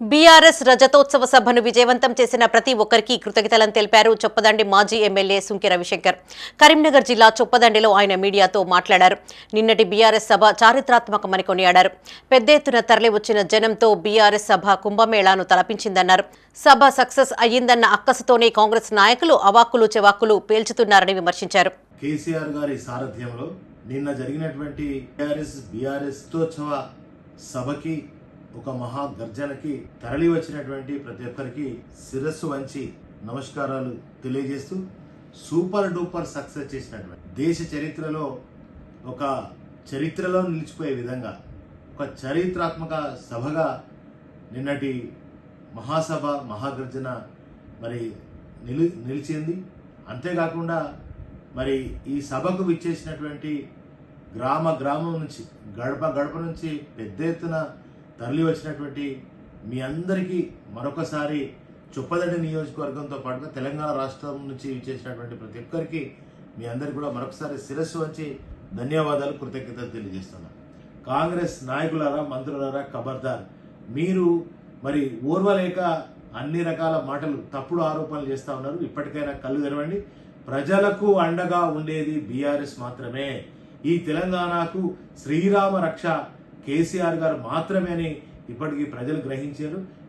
BRS రజతోత్సవ సభను విజయవంతం చేసిన ప్రతి ఒక్కరికి కృతజ్ఞతలను తెలిపారు చొప్పదండి మాజీ ఎమ్మెల్యే సుంకి రవిశంకర్. కరీంనగర్ జిల్లా చొప్పదండిలో ఆయన మీడియాతో మాట్లాడారు. నిన్నటి బీఆర్ఎస్ సభ చారిత్రాత్మకమని కొనియాడారు. పెద్ద ఎత్తున తరలివచ్చిన జనంతో బీఆర్ఎస్ సభ కుంభమేళాను తలపించిందన్నారు. సభ సక్సెస్ అయ్యిందన్న అక్కసుతోనే కాంగ్రెస్ నాయకులు అవాక్కులు చెవాక్కులు పేల్చుతున్నారని విమర్శించారు. కేసీఆర్ గారి సారథ్యంలో నిన్న జరిగినటువంటి బీఆర్ఎస్ బీఆర్ఎస్ సభకి ఒక మహా గర్జనకి తరలి వచ్చినటువంటి ప్రతి ఒక్కరికి శిరస్సు వంచి నమస్కారాలు తెలియజేస్తూ సూపర్ డూపర్ సక్సెస్ చేసినటువంటి దేశ చరిత్రలో ఒక చరిత్రలో నిలిచిపోయే విధంగా ఒక చరిత్రాత్మక సభగా నిన్నటి మహాసభ మహాగర్జన మరి నిలి నిలిచింది. అంతేకాకుండా మరి ఈ సభకు విచ్చేసినటువంటి గ్రామ గ్రామం నుంచి గడప గడప నుంచి పెద్ద ఎత్తున తరలి వచ్చినటువంటి మీ అందరికీ మరొకసారి చొప్పదండి నియోజకవర్గంతో పాటుగా తెలంగాణ రాష్ట్రం నుంచి ఇచ్చేసినటువంటి ప్రతి ఒక్కరికి మీ అందరికీ కూడా మరొకసారి శిరస్సు వచ్చి ధన్యవాదాలు కృతజ్ఞతలు తెలియజేస్తున్నాను కాంగ్రెస్ నాయకులారా మంత్రులారా ఖబర్దార్ మీరు మరి ఓర్వలేక అన్ని రకాల మాటలు తప్పుడు ఆరోపణలు చేస్తూ ఉన్నారు. ఇప్పటికైనా కళ్ళు తెరవండి. ప్రజలకు అండగా ఉండేది బీఆర్ఎస్ మాత్రమే. ఈ తెలంగాణకు శ్రీరామ రక్ష కేసీఆర్ గారు మాత్రమే అని ఇప్పటికీ ప్రజలు గ్రహించారు.